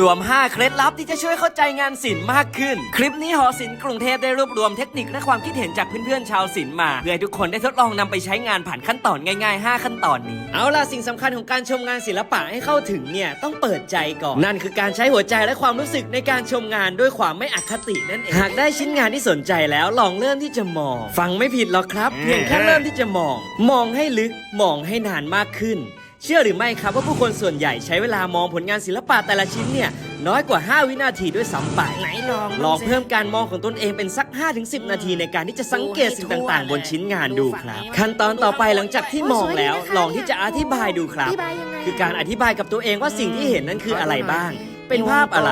รวม 5 เคล็ดลับที่จะช่วยเข้าใจงานศิลป์มากขึ้น คลิปนี้หอศิลป์กรุงเทพได้รวบรวมเทคนิคและความคิดเห็นจากเพื่อนๆชาวศิลป์มา เพื่อให้ทุกคนได้ทดลองนำไปใช้งานผ่านขั้นตอนง่ายๆ 5 ขั้นตอนนี้ เอาล่ะสิ่งสำคัญของการชมงานศิลปะให้เข้าถึงเนี่ยต้องเปิดใจก่อน นั่นคือการใช้หัวใจและความรู้สึกในการชมงานด้วยความไม่อคตินั่นเองหากได้ชิ้นงานที่สนใจแล้วลองเริ่มที่จะมอง ฟังไม่ผิดหรอกครับ เพียงแค่เริ่มที่จะมอง มองให้ลึกมองให้นานมากขึ้น เชื่อหรือไม่ครับว่าผู้คนส่วนใหญ่ใช้เวลามองผลงานศิลปะแต่ละชิ้นเนี่ย น้อยกว่า 5 วินาทีด้วยซ้ำไปไหนลองลองเพิ่มการมองของตนเองเป็นสัก 5-10 นาทีในการที่จะสังเกตสิ่งต่างๆ บนชิ้นงานดูครับ ขั้นตอนต่อไปหลังจากที่มองแล้ว ลองที่จะอธิบายดูครับอธิบายยังไงคือการอธิบายกับตัวเองว่าสิ่งที่เห็นนั้นคืออะไรบ้าง เป็นภาพอะไร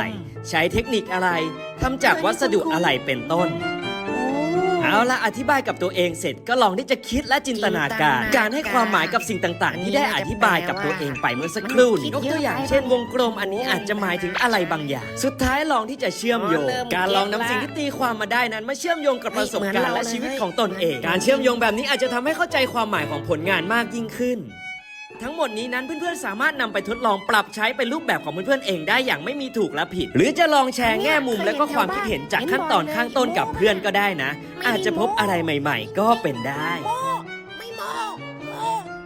ใช้เทคนิคอะไรทำจากวัสดุอะไรเป็นต้น เอาละอธิบายกับตัวเองเสร็จก็ลองที่จะคิดและจินตนาการ การให้ความหมายกับสิ่งต่าง ๆ ที่ได้อธิบายกับตัวเองไปเมื่อสักครู่นี้ยกตัวอย่างเช่นวงกลมอันนี้อาจจะหมายถึงอะไรบางอย่าง สุดท้ายลองที่จะเชื่อมโยง การลองนำสิ่งที่ตีความมาได้นั้นมาเชื่อมโยงกับประสบการณ์และชีวิตของตนเอง การเชื่อมโยงแบบนี้อาจจะทำให้เข้าใจความหมายของผลงานมากยิ่งขึ้น ทั้งหมดนี้นั้นเพื่อนๆสามารถนำไปทดลองปรับใช้เป็นรูปแบบของเพื่อนๆเองได้อย่างไม่มีถูกและผิด หรือจะลองแชร์แง่มุมและก็ความคิดเห็นจากขั้นตอนข้างต้นกับเพื่อนก็ได้นะ อาจจะพบอะไรใหม่ๆ ก็เป็นได้ไม่โมโม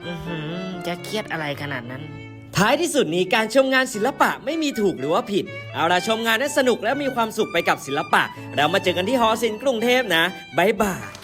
อื้อหือจะเครียดอะไรขนาดนั้น ท้ายที่สุดนี้การชมงานศิลปะไม่มีถูกหรือว่าผิด เอาล่ะชมงานให้สนุกและมีความสุขไปกับศิลปะ เรามาเจอกันที่หอศิลป์กรุงเทพนะบ๊ายบาย